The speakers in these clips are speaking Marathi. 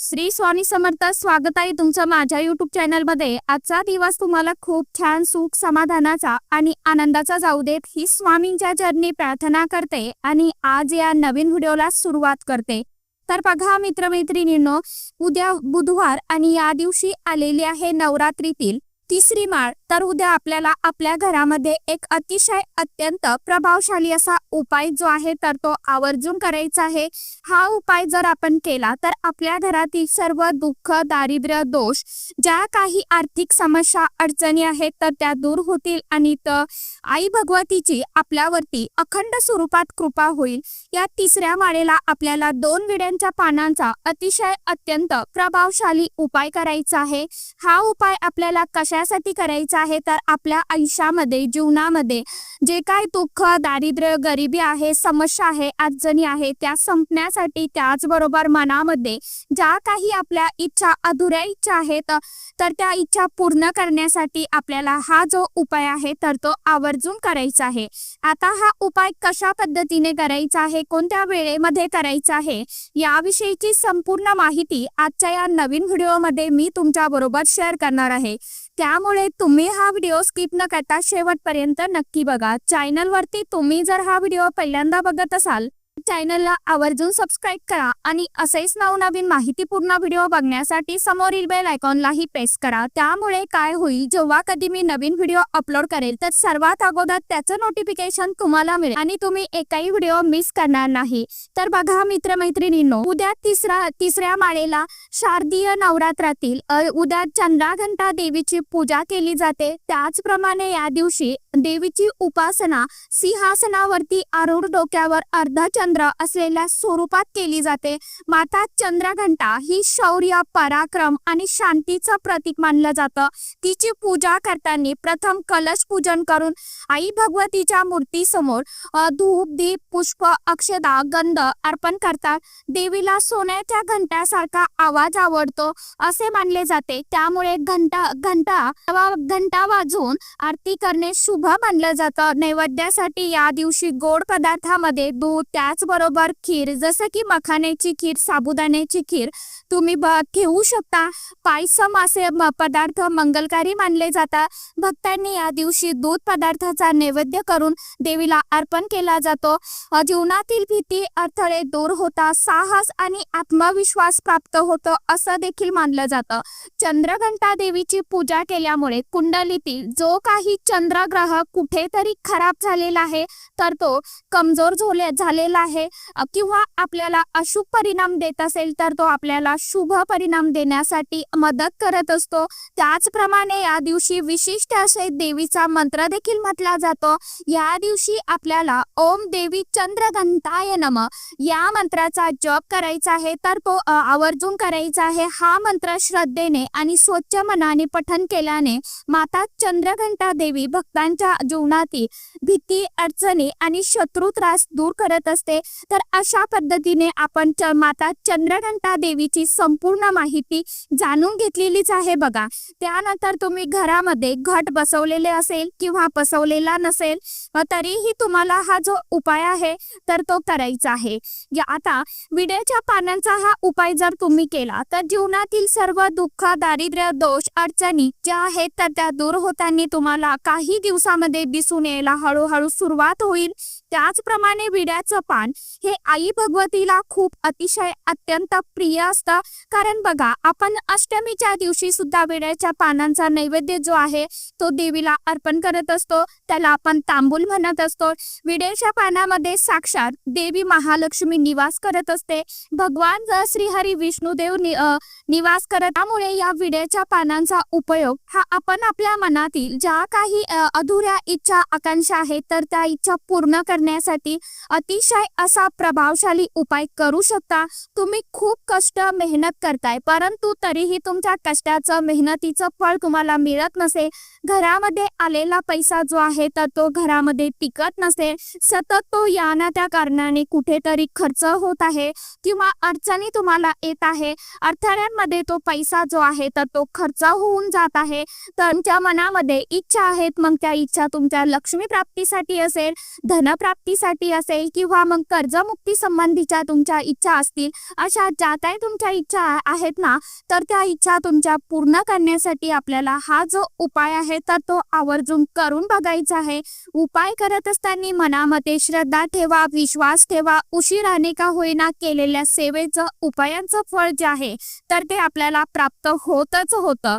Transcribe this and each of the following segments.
श्री स्वामी समर्थ स्वागत आहे तुमचं माझ्या युट्यूब चॅनलमध्ये आजचा दिवस तुम्हाला खूप छान सुख समाधानाचा आणि आनंदाचा जाऊ देत ही स्वामींच्या चरणी प्रार्थना करते आणि आज या नवीन व्हिडिओला सुरुवात करते. तर बघा मित्रमैत्रिणींनो उद्या बुधवार आणि या दिवशी आलेली आहे नवरात्रीतील तिसरी माळ तर उद्या आपल्याला आपल्या घरामध्ये एक अतिशय अत्यंत प्रभावशाली असा उपाय जो आहे तर तो आवर्जून करायचा आहे. हा उपाय जर आपण केला तर आपल्या घरातील सर्व दुःख दारिद्र्य दोष ज्या काही आर्थिक समस्या अडचणी आहेत तर त्या दूर होतील आणि त आई भगवतीची आपल्यावरती अखंड स्वरूपात कृपा होईल. या तिसऱ्या माळेला आपल्याला दोन विड्यांच्या पानांचा अतिशय अत्यंत प्रभावशाली उपाय करायचा आहे. हा उपाय आपल्याला कशा कशासाठी करायचा आहे तर आपल्या आयुष्यामध्ये जीवनामध्ये जे काही दुःख दारिद्र्य गरिबी आहे समस्या आहे अडचणी आहे त्या संपण्यासाठी त्याचबरोबर मनामध्ये ज्या काही आपल्या इच्छा अधुऱ्या इच्छा आहेत तर त्या इच्छा पूर्ण करण्यासाठी आपल्याला हा जो उपाय आहे तर तो आवर्जून करायचा आहे. आता हा उपाय कशा पद्धतीने करायचा आहे कोणत्या वेळेमध्ये करायचा आहे याविषयीची संपूर्ण माहिती आजच्या या नवीन व्हिडिओमध्ये मी तुमच्या बरोबर शेअर करणार आहे. त्यामुळे तुम्ही हा व्हिडिओ स्किप न करता शेवटपर्यंत नक्की बघा. चॅनलवरती तुम्ही जर हा व्हिडिओ पहिल्यांदा बघत असाल चॅनलला आवर्जून सबस्क्राईब करा आणि असेच नवनवीन माहितीपूर्ण व्हिडिओ बघण्यासाठी समोरील बेल आयकॉनलाही प्रेस करा. त्यामुळे काय होईल जेव्हा कधी मी नवीन व्हिडिओ अपलोड करेल तर सर्वात अगोदर त्याचं नोटिफिकेशन तुम्हाला मिळेल आणि तुम्ही एकही व्हिडिओ मिस करणार नाही. तर बघा मित्रमैत्रिणींनो उद्या तिसरा तिसऱ्या माळेला शारदीय नवरात्रातील उद्या चंद्राघंटा देवीची पूजा केली जाते. त्याचप्रमाणे या दिवशी देवीची उपासना सिंहासनावरती आरूढ डोक्यावर अर्धा चंद्र असलेल्या स्वरूपात केली जाते. माता चंद्रघंटा ही शौर्य पराक्रम आणि शांतीचं प्रतीक मानलं जातं. तिची पूजा करताना प्रथम कलश पूजन करून आई भगवतीच्या मूर्तीसमोर समोर धूप दीप पुष्प अक्षदा गंध अर्पण करतात. देवीला सोन्याच्या घंट्यासारखा आवाज आवडतो असे मानले जाते. त्यामुळे घंटा घंटा घंटा वाजवून आरती करणे शुभ मानलं जातं नैवेद्यासाठी या दिवशी गोड पदार्थामध्ये दूध त्याचबरोबर खीर जसं की मखाण्याची खीर साबुदाण्याची खीर तुम्ही ठेवू शकता. पायसम असे पदार्थ मंगलकारी मानले जातात. भक्तांनी या दिवशी दूध पदार्थाचा नैवेद्य करून देवीला अर्पण केला जातो. जीवनातील भीती अडथळे दूर होता साहस आणि आत्मविश्वास प्राप्त होतो असं देखील मानलं जातं. चंद्रघंटा देवीची पूजा केल्यामुळे कुंडलीतील जो काही चंद्रग्रह कुठेतरी खराब झालेला आहे तर तो कमजोर झोले झालेला आहे. किंवा आपल्याला अशुभ परिणाम देत असेल तर तो आपल्याला शुभ परिणाम देण्यासाठी मदत करत असतो. त्याचप्रमाणे या दिवशी विशिष्ट असे देवीचा मंत्र देखील म्हटला जातो. या दिवशी आपल्याला ओम देवी चंद्रघंटाय नम. या मंत्राचा जप करायचा आहे तर तो आवर्जून करायचा आहे. हा मंत्र श्रद्धेने आणि स्वच्छ मनाने पठन केल्याने माता चंद्रघंटा देवी भक्तांच्या जीवनातील भीती अडचणी आणि शत्रू त्रास दूर करत असते तर अशा पद्धतीने आपण माता चंद्रघंटा देवीची संपूर्ण माहिती जाणून घेतलेलीच आहे बघा. त्यानंतर तुम्ही घरामध्ये घट बसवलेले असेल किंवा बसवलेला नसेल तरीही तुम्हाला हा जो उपाय आहे तर तो करायचा आहे. आता विड्याच्या पानांचा हा उपाय जर तुम्ही केला तर जीवनातील सर्व दुःख दारिद्र्य दोष अडचणी ज्या आहेत तर त्या दूर होताना तुम्हाला काही दिवसामध्ये दिसून यायला हळूहळू सुरुवात होईल. त्याचप्रमाणे विड्याचं पान हे आई भगवतीला खूप अतिशय अत्यंत प्रिय असतं. कारण बघा आपण अष्टमीच्या दिवशी सुद्धा विड्याच्या पानांचा नैवेद्य जो आहे तो देवीला अर्पण करत असतो. त्याला आपण तांबूल म्हणत असतो. विड्याच्या पानामध्ये साक्षात देवी महालक्ष्मी निवास करत असते. भगवान श्रीहरी विष्णुदेव नि- निवास करत त्यामुळे या विड्याच्या पानांचा उपयोग हा आपण आपल्या मनातील ज्या काही अधुऱ्या इच्छा आकांक्षा आहेत तर त्या इच्छा पूर्ण कर करण्यासाठी अतिशय असा प्रभावशाली उपाय करू शकता. तुम्ही खूप कष्ट मेहनत करताय परंतु तरीही तुमच्या कष्टाचं मेहनतीचं फळ तुम्हाला मिळत नसेल घरामध्ये आलेला पैसा जो आहे तर तो घरामध्ये टिकत नसेल सतत तो या ना त्या कारणाने कुठेतरी खर्च होत आहे किंवा अडचणी तुम्हाला येत आहे. अडथळ्यांमध्ये तो पैसा जो आहे तर तो खर्च होऊन जात आहे. तर तुमच्या मनामध्ये इच्छा आहेत मग त्या इच्छा तुमच्या लक्ष्मी प्राप्तीसाठी असेल. धनप्राप्ती प्राप्तीसाठी असेल किंवा मग कर्जमुक्ती संबंधीच्या तुमच्या इच्छा असतील अशा ज्या काही तुमच्या इच्छा आहेत ना तर त्या इच्छा तुमच्या पूर्ण करण्यासाठी आपल्याला हा जो उपाय आहे तर तो आवर्जून करून बघायचा आहे. उपाय करत असताना मनामध्ये श्रद्धा ठेवा विश्वास ठेवा उशिराने का होईना केलेल्या सेवेचं उपायांचं फळ जे आहे तर ते आपल्याला प्राप्त होतच होतं.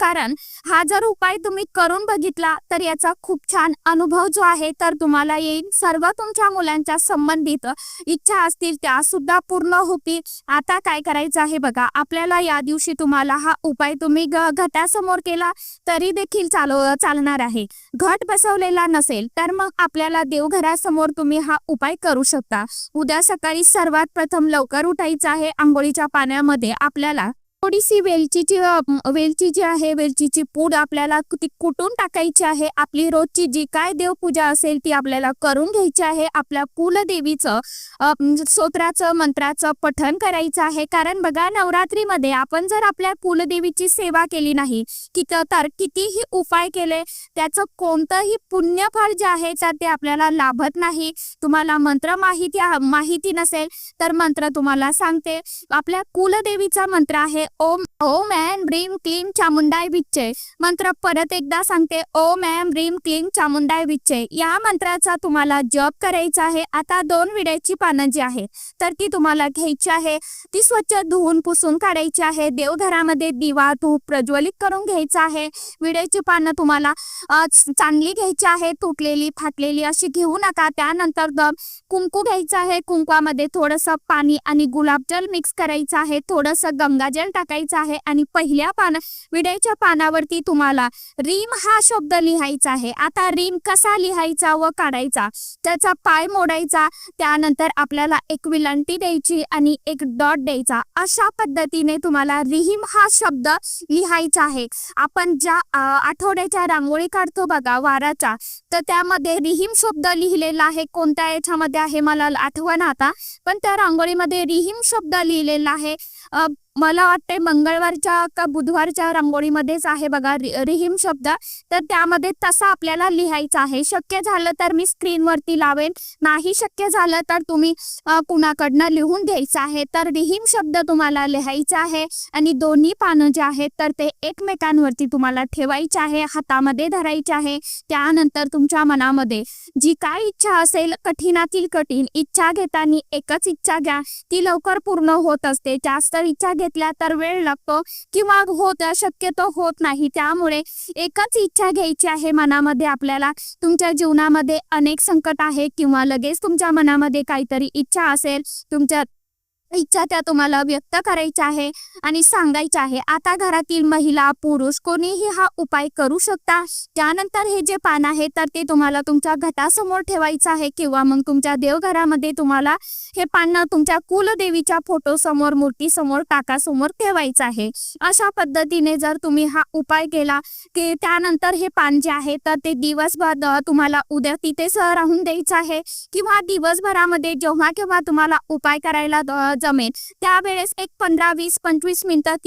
कारण हा जर उपाय तुम्ही करून बघितला तर याचा खूप छान अनुभव जो आहे तर तुम्हाला येईल. सर्व तुमच्या मुलांच्या संबंधित इच्छा असतील त्या सुद्धा पूर्ण होतील. आता काय करायचं आहे बघा आपल्याला या दिवशी तुम्हाला हा उपाय तुम्ही घटासमोर केला तरी देखील चालव चालणार आहे. घट बसवलेला नसेल तर मग आपल्याला देवघरासमोर तुम्ही हा उपाय करू शकता. उद्या सकाळी सर्वात प्रथम लवकर उठायचं आहे. आंघोळीच्या पाण्यामध्ये आपल्याला थोडीशी वेलचीची वेलची जी आहे वेलचीची पूड आपल्याला ती कुटून टाकायची आहे. आपली रोजची जी काय देवपूजा असेल ती आपल्याला करून घ्यायची आहे. आपल्या कुलदेवीचं स्तोत्राचं मंत्राचं पठण करायचं आहे. कारण बघा नवरात्रीमध्ये आपण जर आपल्या कुलदेवीची सेवा केली नाही की तर कितीही उपाय केले त्याचं कोणतंही पुण्यफळ जे आहे तर ते आपल्याला लाभत नाही. तुम्हाला मंत्र माहिती माहिती नसेल तर मंत्र तुम्हाला सांगते. आपल्या कुलदेवीचा मंत्र आहे ओम ओम ऐं ब्रीम क्लीम चामुंडाय विच्चे. मंत्र परत एकदा सांगते ओम ऐं ब्रीम क्लीम चामुंडाय विच्चे. या मंत्राचा तुम्हाला जप करायचा आहे आता दोन विड्याची पानं जी आहेत तर ती तुम्हाला घ्यायची आहे. ती स्वच्छ धुवून पुसून काढायची आहे देवघरामध्ये दिवा धूप प्रज्वलित करून घ्यायचा आहे. विड्याची पानं तुम्हाला चांगली घ्यायची आहे तुटलेली फाटलेली अशी घेऊ नका. त्यानंतर कुंकू घ्यायचं आहे. कुंकवामध्ये थोडंसं पाणी आणि गुलाबजल मिक्स करायचं आहे. थोडंसं गंगाजल टाकायचा आहे आणि पहिल्या पान विड्याच्या पानावरती तुम्हाला रीम हा शब्द लिहायचा आहे. आता रीम कसा लिहायचा व काढायचा? त्याचा पाय मोडायचा त्यानंतर आपल्याला एक विलंटी द्यायची आणि एक डॉट द्यायचा. अशा पद्धतीने तुम्हाला रिहीम हा शब्द लिहायचा आहे. आपण ज्या आठवड्याच्या रांगोळी काढतो बघा वाराचा तर त्यामध्ये रिहीम शब्द लिहिलेला आहे. कोणत्या याच्यामध्ये आहे? मला आठवण आता. पण त्या रांगोळीमध्ये रिहीम शब्द लिहिलेला आहे. मला वाटते मंगळवारच्या का बुधवारच्या रांगोळीमध्येच आहे बघा रिहीम शब्द. तर त्यामध्ये तसा आपल्याला लिहायचा आहे. शक्य झालं तर मी स्क्रीनवरती लावेन. नाही शक्य झालं तर तुम्ही कुणाकडनं लिहून घ्यायचं आहे. तर रिहीम शब्द तुम्हाला लिहायचा आहे आणि दोन्ही पानं जे आहेत तर ते एकमेकांवरती तुम्हाला ठेवायचे आहे हातामध्ये धरायचे आहे. त्यानंतर तुमच्या मनामध्ये जी काय इच्छा असेल कठीणातील कठीण इच्छा घेताना एकच इच्छा घ्या. ती लवकर पूर्ण होत असते. जास्त इच्छा घेतल्या तर वेळ लागतो किंवा होत शक्यतो होत नाही. त्यामुळे एकच इच्छा घ्यायची आहे मनामध्ये आपल्याला. तुमच्या जीवनामध्ये अनेक संकट आहे किंवा लगेच तुमच्या मनामध्ये काहीतरी इच्छा असेल तुमच्या इच्छा त्या तुम्हाला व्यक्त करायच्या आहे आणि सांगायच्या आहे. आता घरातील महिला पुरुष कोणीही हा उपाय करू शकता. त्यानंतर हे जे पान आहे तर ते तुम्हाला तुमच्या घटासमोर ठेवायचं आहे किंवा मग तुमच्या देवघरामध्ये तुम्हाला हे पान तुमच्या कुलदेवीच्या फोटो समोर मूर्ती समोर टाकासमोर ठेवायचं आहे. अशा पद्धतीने जर तुम्ही हा उपाय केला की त्यानंतर हे पान जे आहे तर ते दिवसभर तुम्हाला उद्या तिथेच राहून द्यायचं आहे. किंवा दिवसभरामध्ये जेव्हा केव्हा तुम्हाला उपाय करायला जमेल. त्यावेळेस एक पंधरा वीस पंचवीस मिनिटात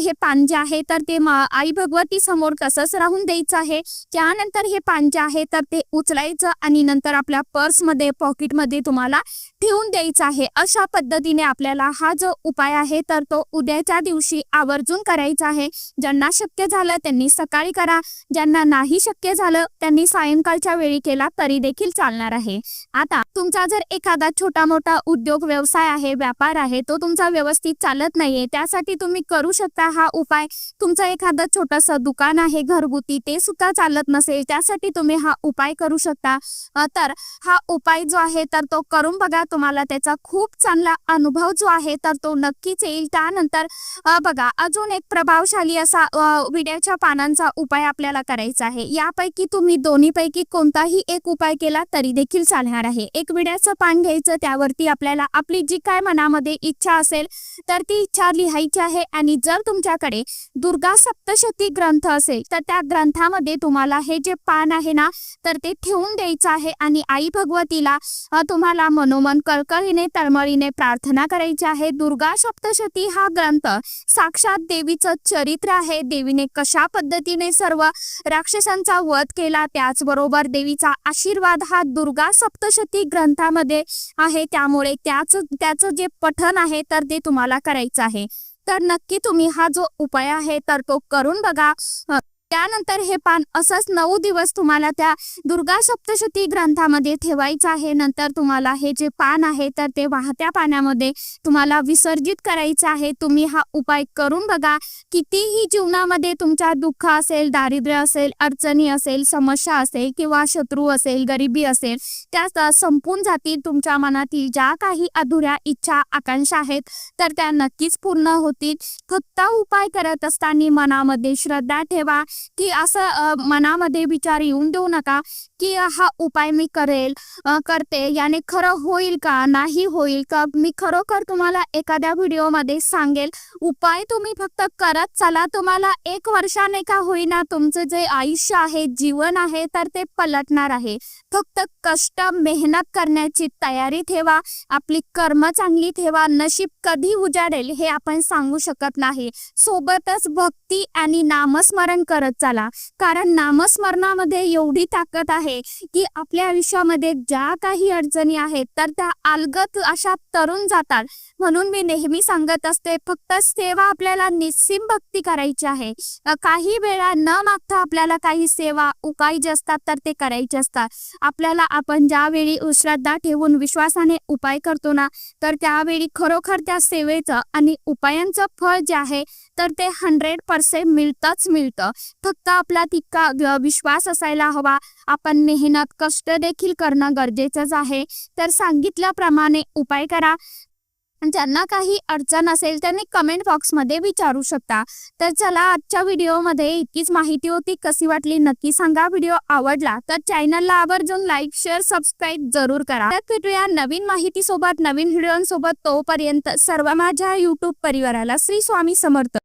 हे पान जे आहे तर ते आई भगवती समोर तसंच राहून द्यायचं आहे. त्यानंतर हे पान जे आहे तर ते उचलायचं आणि नंतर आपल्या पर्समध्ये पॉकेटमध्ये तुम्हाला ठेवून द्यायचं आहे. अशा पद्धतीने आपल्याला हा जो उपाय आहे तर तो उद्याच्या दिवशी आवर्जून करायचा आहे. ज्यांना शक्य झालं त्यांनी सकाळी करा. ज्यांना नाही शक्य झालं त्यांनी सायंकाळच्या वेळी केला तरी देखील चालणार आहे. आता तुमचा जर एखादा छोटा मोठा उद्योग व्यवसाय आहे व्यापार आहे तो तुमचा व्यवस्थित चालत नाहीये त्यासाठी तुम्ही करू शकता हा उपाय. तुमचं एखादं छोटंसं दुकान आहे घरगुती ते सुद्धा चालत नसेल त्यासाठी तुम्ही हा उपाय करू शकता. तर हा उपाय जो आहे तर तो करून बघा तुम्हाला त्याचा खूप चांगला अनुभव जो आहे तर तो नक्कीच येईल. त्यानंतर बघा अजून एक प्रभावशाली असा विड्याच्या पानांचा उपाय आपल्याला करायचा आहे. यापैकी तुम्ही दोन्हीपैकी कोणताही एक उपाय केला तरी देखील चालणार आहे. एक विड्याचं पान घ्यायचं त्यावरती आपल्याला आपली जी काय मनामध्ये इच्छा असेल तर ती इच्छा लिहायची आहे. आणि जर तुमच्याकडे दुर्गा सप्तशती ग्रंथ असेल तर त्या ग्रंथामध्ये तुम्हाला हे जे पान आहे ना तर ते ठेवून द्यायचं आहे. आणि आई भगवतीला तुम्हाला मनोमन कळकळीने तळमळीने प्रार्थना करायची आहे. दुर्गा सप्तशती हा ग्रंथ साक्षात देवीचं चरित्र आहे. देवीने कशा पद्धतीने सर्व राक्षसांचा वध केला त्याचबरोबर देवीचा आशीर्वाद हा दुर्गा सप्तशती ग्रंथामध्ये आहे. त्यामुळे त्याच त्याचं जे पठन आहे तर ते तुम्हाला करायचं आहे. तर नक्की तुम्ही हा जो उपाय आहे तर तो करून बघा. त्यानंतर हे पान असंच नऊ दिवस तुम्हाला त्या दुर्गा सप्तशती ग्रंथामध्ये ठेवायचं आहे. नंतर तुम्हाला हे जे पान आहे तर ते वाहत्या पाण्यामध्ये तुम्हाला विसर्जित करायचं आहे. तुम्ही हा उपाय करून बघा. कितीही जीवनामध्ये तुमच्या दुःख असेल दारिद्र्य असेल अडचणी असेल समस्या असेल किंवा शत्रू असेल गरिबी असेल त्या संपून जातील. तुमच्या मनातील ज्या काही अधुऱ्या इच्छा आकांक्षा आहेत तर त्या नक्कीच पूर्ण होतील. फक्त उपाय करत असताना मनामध्ये श्रद्धा ठेवा. की असं मनामध्ये विचार येऊन देऊ नका की हा उपाय मी करेल करते याने खरं होईल का नाही होईल का? मी खरोखर तुम्हाला एखाद्या व्हिडिओमध्ये सांगेल उपाय तुम्ही फक्त करत चला. तुम्हाला एक वर्षाने का होईना तुमचं जे आयुष्य आहे जीवन आहे तर ते पलटणार आहे. फक्त कष्ट मेहनत करण्याची तयारी ठेवा आपली कर्म चांगली ठेवा नशीब कधी उजाडेल हे आपण सांगू शकत नाही. सोबतच भक्ती आणि नामस्मरण करत चला. कारण नामस्मरणामध्ये एवढी ताकद आहे की आपल्या आयुष्यामध्ये ज्या काही अडचणी आहेत तर त्या अलगत अशा तरुण जातात. म्हणून मी नेहमी सांगत असते फक्त सेवा आपल्याला निस्सिम भक्ती करायची आहे. काही वेळा न मागता आपल्याला काही सेवा उपाय जे असतात तर ते करायचे असतात. आपल्याला आपण ज्यावेळी श्रद्धा ठेवून विश्वासाने उपाय करतो ना तर त्यावेळी खरोखर त्या सेवेचं आणि उपायांचं फळ जे आहे तर ते हंड्रेड पर्सेंट मिळतंच मिळतं. फक्त आपला तितका विश्वास असायला हवा. आपण मेहनत कष्ट देखील करणं गरजेचंच आहे. तर सांगितल्याप्रमाणे उपाय करा. ज्यांना काही अडचण असेल त्यांनी कमेंट बॉक्समध्ये विचारू शकता. तर चला आजच्या व्हिडिओमध्ये इतकीच माहिती होती. कशी वाटली नक्की सांगा. व्हिडिओ आवडला तर चॅनलला आवर्जून लाईक शेअर सबस्क्राईब जरूर करा. तर भेटूया नवीन माहिती सोबत नवीन व्हिडिओसोबत तोपर्यंत सर्व माझ्या युट्यूब परिवाराला श्री स्वामी समर्थ.